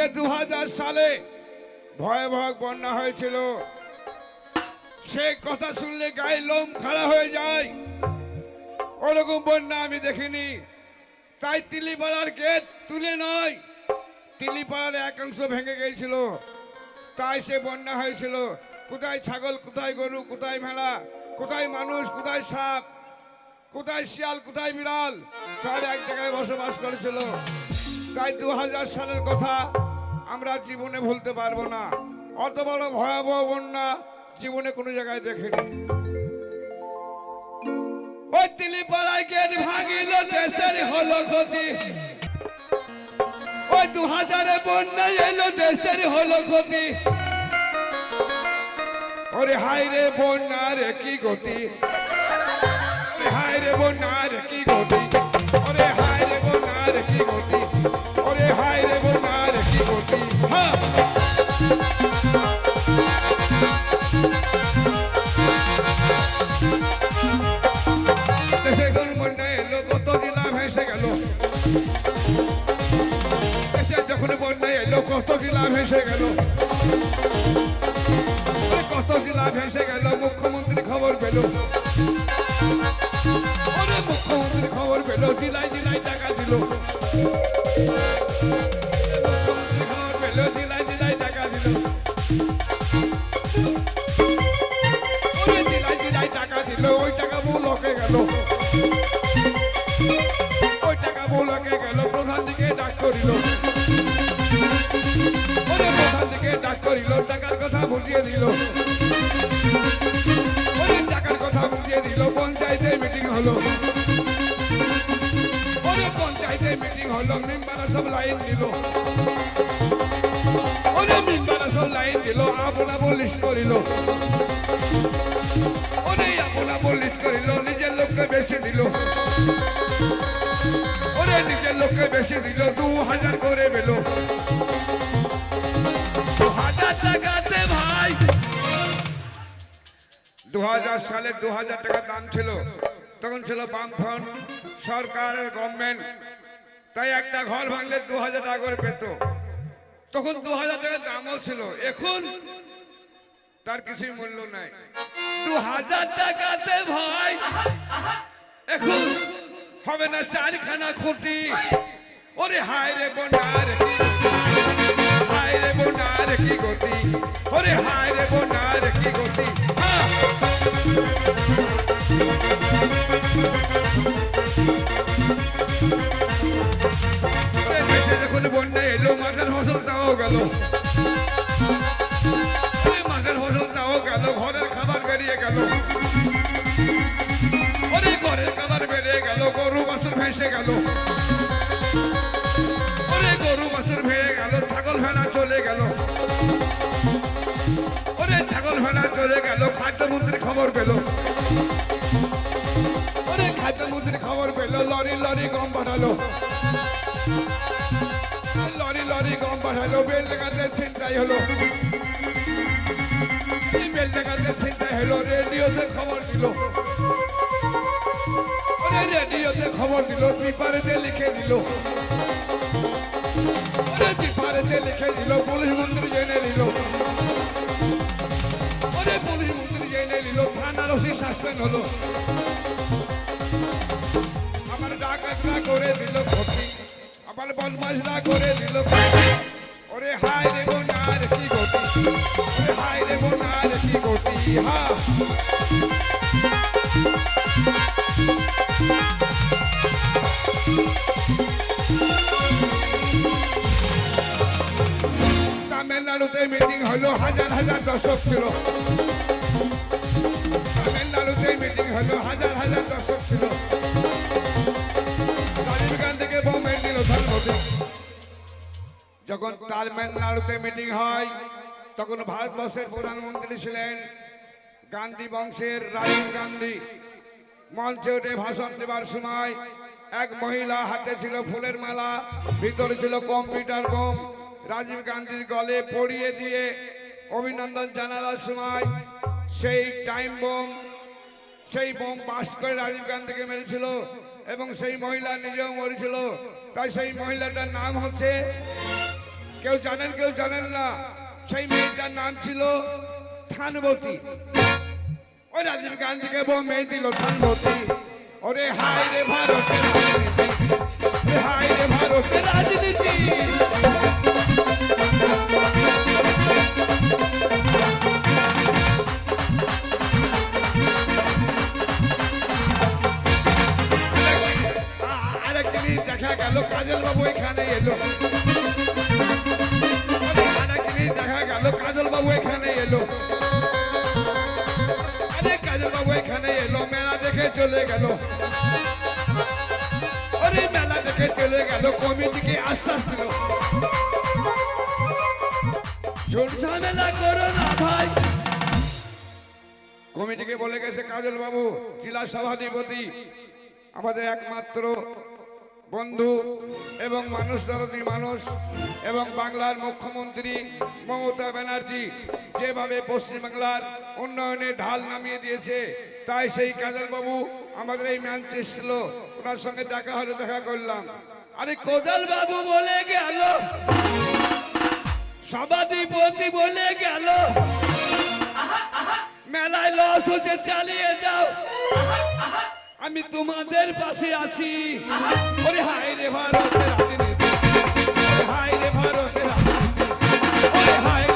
যে দু হাজার সালে ভয়াবহ বন্যা হয়েছিল। সে কথা শুনলে গায়ে লোম খাড়া হয়ে যায়। ওরকম বন্যা আমি দেখিনি। তাই তিলিপাড়ার গেট তুলে নয়। তিলিপাড়ার একাংশ ভেঙে গিয়েছিল। তাই সে বন্যা হয়েছিল। কোথায় ছাগল, কোথায় গরু, কোথায় ভেড়া, কোথায় মানুষ, কোথায় সাপ, কোথায় শিয়াল, কোথায় বিড়াল, সব এক জায়গায় বসবাস করেছিল। তাই দু হাজার সালের কথা আমরা জীবনে ভুলতে পারব না। অত বড় ভয়াবহ বন্যা জীবনে কোনো জায়গায় দেখিনি। ওই ভাঙিল, দেশের ওই দেশের ওরে রে বন্যা রে গতি। রে রে গতি। ওরে রে রে, কি গতি। গেল। এলো, কত জেলা ভেসে গেল। কত জেলা ভেসে গেল মুখ্যমন্ত্রী খবর পেল। মুখ্যমন্ত্রী খবর পেল, জেলায় জেলায় টাকা ডাক করিল। ওরে প্রধান দিকে ডাক করিল, টাকার কথা বুঝিয়ে দিল। ওরে টাকার কথা বুঝিয়ে দিল, পঞ্চায়েতে মিটিং হলো। ওরে পঞ্চায়েতে মিটিং হলো মেম্বাররা সব লাইন দিল। ওরে মেম্বাররা সব লাইন দিল আপনা লিস্ট করিল। ওরে আপনা লিস্ট করিল বেশি দিল, দু হাজার করে পেল দু হাজার টাকাতে ভাই। দু হাজার সালে দু হাজার টাকা দাম ছিল। তখন ছিল বামফ্রন্ট সরকারের গভর্নমেন্ট তাই একটা ঘর ভাঙলে দু হাজার টাকা করে পেত। তখন দু হাজার টাকার দামও ছিল। এখন তার কিছুই মূল্য নাই। দু হাজার টাকাতে ভাই। এখন হবে না চারখানা খুঁটি। ওরে হায় রে বোনার কি হায় রে বোনার কি গতি? ওরে হায় রে বোনার কি গতি? যখন বন্যা এলো মাঠের ফসল তাও গেল। মাঠের ফসল তাও গেল, ঘরের খাবার বেরিয়ে গেল। ঘরের খাবার বেরিয়ে গেল, গরু বাছুর ভেসে গেল। গেল। ওরে ছাগল ভেড়া চলে গেল খাদ্যমন্ত্রী খবর পেল। ওরে খাদ্যমন্ত্রী খবর পেল, লরি লরি গম পাঠালো লরি লরি গম পাঠালো বেল লাগাতে ছিনতাই হলো। বেল লাগাতে ছিনতাই হলো, রেডিওতে খবর দিল। রেডিওতে খবর দিল, পেপারেতে লিখে দিল। ওরে পেপারেতে লিখে দিল পুলিশ মন্ত্রী জেনে নিল। ওরে পুলিশ মন্ত্রী জেনে নিল, থানার ওসি সাসপেন্ড হলো। আমার ডাকাতরা করে দিল ক্ষতি, আমার বদমাশরা করে দিল ওরে হায় রে বোনার কি গতি? ওরে হায় রে বোনার কি গতি? হা। তামিলনাড়ুতে মিটিং হলো, হাজার হাজার দর্শক ছিল। তামিলনাড়ুতে মিটিং হলো, হাজার হাজার দর্শক ছিল। রাজীব গান্ধীকে বোমে দিল ধর্মদি যখন তামিলনাড়ুতে মিটিং হয়, তখন ভারতবর্ষের প্রধানমন্ত্রী ছিলেন গান্ধী বংশের রাজীব গান্ধী। মঞ্চে উঠে ভাষণ দেবার সময় এক মহিলা হাতে ছিল ফুলের মালা, ভিতরে ছিল কম্পিউটার বোম। রাজীব গান্ধীর গলে পড়িয়ে দিয়ে অভিনন্দন জানাবার সময় সেই টাইম বোম সেই বোম বাস্ট করে রাজীব গান্ধীকে মেরেছিল এবং সেই মহিলা নিজেও মরেছিল। তাই সেই মহিলাটার নাম হচ্ছে, কেউ জানেন কেউ জানেন না, সেই মেয়েটার নাম ছিল থানবতী। ওই রাজীব গান্ধীকে বউ মেয়ে দিল থানবতী। ওরে হাই রে ভারতের হাই রে ভারতের রাজনীতি। দেখা গেল কাজল বাবু, এখানে এলো। দেখা গেল কাজল বাবু এলো। আরে কাজল বাবু এলো। মেলা দেখে চলে গেল। আরে মেলা দেখে চলে গেল। কমিটিকে আশ্বাস দিল? ঝামেলা করো না ভাই। কমিটিকে বলে গেছে কাজল বাবু জেলা সভাধিপতি আমাদের একমাত্র বন্ধু এবং মানুষ দরদি মানুষ এবং বাংলার মুখ্যমন্ত্রী মমতা ব্যানার্জি যেভাবে পশ্চিমবাংলার উন্নয়নে ঢাল নামিয়ে দিয়েছে তাই সেই কাজল বাবু আমাদের এই ম্যাঞ্চে এসেছিল। ওনার সঙ্গে দেখা হলে দেখা করলাম। আরে কোদাল বাবু বলে গেল। সভাধিপতি বলে গেল। মেলায় লস হচ্ছে চালিয়ে যাও। আমি তোমাদের পাশে আছি। ওরে হায় রে ভারতের হায় রে ভারতের হায়